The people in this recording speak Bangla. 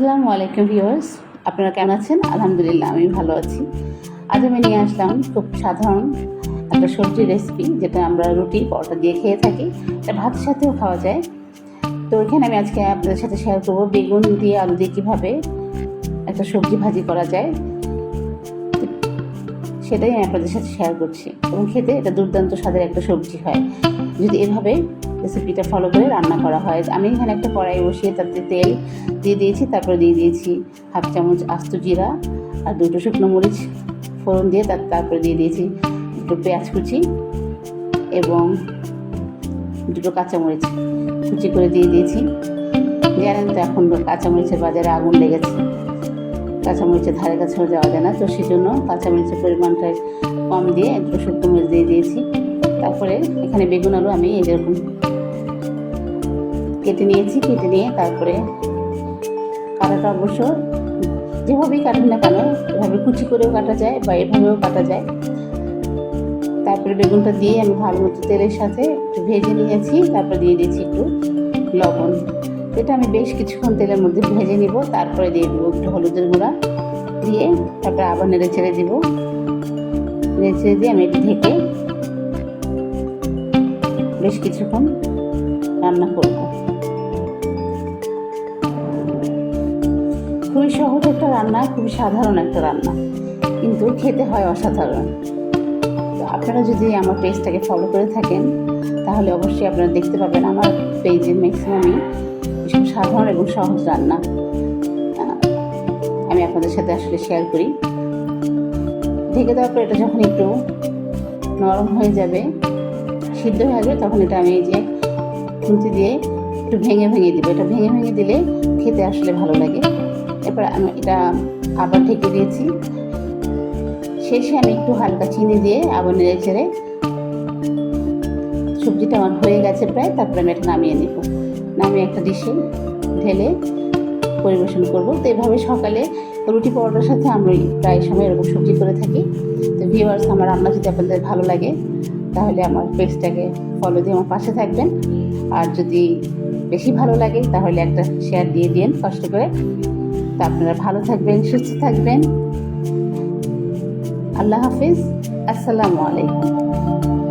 আসসালামু আলাইকুম ভিউয়ার্স। আপনারা কেমন আছেন? আলহামদুলিল্লাহ, আমি ভালো আছি। আজ আমি নিয়ে আসলাম খুব সাধারণ একটা সবজি রেসিপি যেটা আমরা রুটি, পরোটা দিয়ে খেয়ে থাকি। এটা ভাতের সাথেও খাওয়া যায়। তো এখানে আমি আজকে আপনাদের সাথে শেয়ার করব বেগুন দিয়ে আলু দিয়ে কীভাবে একটা সবজি ভাজি করা যায়। সেটাই আমি আপনাদের সাথে শেয়ার করছি। এবং খেতে এটা দুর্দান্ত স্বাদের একটা সবজি হয়। যদি এভাবে রেসিপিটা ফলো করে রান্না করা হয়। আমি এখানে একটা কড়াই বসিয়ে তাতে তেল দিয়ে দিয়েছি, তারপরে দিয়ে দিয়েছি হাফ চামচ আস্ত জিরা আর দুটো শুকনো মরিচ ফোড়ন দিয়ে তার তারপরে দিয়ে দিয়েছি দুটো পেঁয়াজ কুচি এবং দুটো কাঁচামরিচ কুচি করে দিয়ে দিয়েছি। জানেন তো এখন কাঁচামরিচের বাজারে আগুন লেগেছে। কাঁচামরিচের ধারে কাছেও যাওয়া যায় না, তো সেই জন্য কাঁচামরিচের পরিমাণটা কম দিয়ে একটু শুকনো মরিচ দিয়ে দিয়েছি। তারপরে এখানে বেগুন আলু আমি এরকম কেটে নিয়েছি, কেটে নিয়ে তারপরে কাটাটা অবশ্য যেভাবেই কাটেন না কেন, এভাবে কুচি করেও কাটা যায় বা এভাবেও কাটা যায়। তারপরে বেগুনটা দিয়ে আমি ভালো মতো তেলের সাথে একটু ভেজে নিয়েছি, তারপরে দিয়ে দিয়েছি একটু লবণ। এটা আমি বেশ কিছুক্ষণ তেলের মধ্যে ভেজে নিব, তারপরে দিয়ে দেবো একটু হলুদের গুঁড়া দিয়ে তারপরে আবার নেড়ে ছেড়ে দিব। নেড়ে ছেড়ে দিয়ে আমি একটু ঢেকে বেশ কিছুক্ষণ রান্না করব। খুবই সহজ একটা রান্না, খুবই সাধারণ একটা রান্না, কিন্তু খেতে হয় অসাধারণ। তো আপনারা যদি আমার পেজটাকে ফলো করে থাকেন, তাহলে অবশ্যই আপনারা দেখতে পাবেন আমার পেজে ম্যাক্সিমামই ভীষণ সাধারণ এবং সহজ রান্না। আমি আপনাদের সাথে আসলে শেয়ার করি। ঢেকে দেওয়ার পর এটা যখন একটু নরম হয়ে যাবে, সিদ্ধ হয়ে যাবে তখন এটা আমি এই যে খুন্তি দিয়ে একটু ভেঙে ভেঙে দিব। এটা ভেঙে ভেঙে দিলে খেতে আসলে ভালো লাগে। এরপর আমি এটা আবার ঢেকে দিয়েছি। শেষে আমি একটু হালকা চিনি দিয়ে আবার নেড়ে চেড়ে সবজিটা আমার হয়ে গেছে প্রায়, তারপরে আমি এটা নামিয়ে নেব। নামিয়ে একটা ডিশে ঢেলে পরিবেশন করব। তো এভাবে সকালে রুটি পরোটার সাথে আমরা প্রায় সময় এরকম সবজি করে থাকি। তো ভিউয়ার্স আমার রান্না যদি আপনাদের ভালো লাগে তাহলে আমার পেজটাকে ফলো দিয়ে আমার পাশে থাকবেন। আর যদি বেশি ভালো লাগে, তাহলে একটা শেয়ার দিয়ে দিন কষ্ট করে। তা আপনারা ভালো থাকবেন, সুস্থ থাকবেন। আল্লাহ হাফিজ, আসসালামু আলাইকুম।